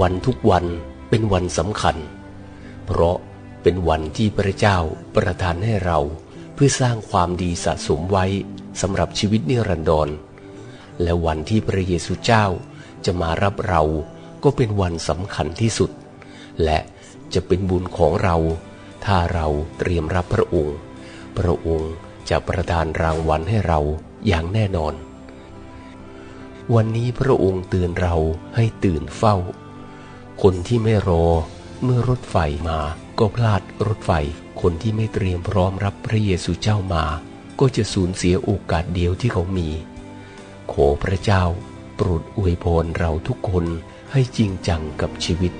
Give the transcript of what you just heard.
วันทุกวันเป็นวันสำคัญ เพราะเป็นวันที่พระเจ้าประทานให้เราเพื่อสร้างความดีสะสมไว้สำหรับชีวิตนิรันดร และวันที่พระเยซูเจ้าจะมารับเราก็เป็นวันสำคัญที่สุด และจะเป็นบุญของเรา ถ้าเราเตรียมรับพระองค์ พระองค์จะประทานรางวัลให้เราอย่างแน่นอน วันนี้พระองค์เตือนเราให้ตื่นเฝ้า คนที่ไม่รอ เมื่อรถไฟมาก็พลาดรถไฟ คนที่ไม่เตรียมพร้อมรับพระเยซูเจ้ามา ก็จะสูญเสียโอกาสเดียวที่เขามี ขอพระเจ้า โปรดอวยพรเราทุกคนให้จริงจังกับชีวิต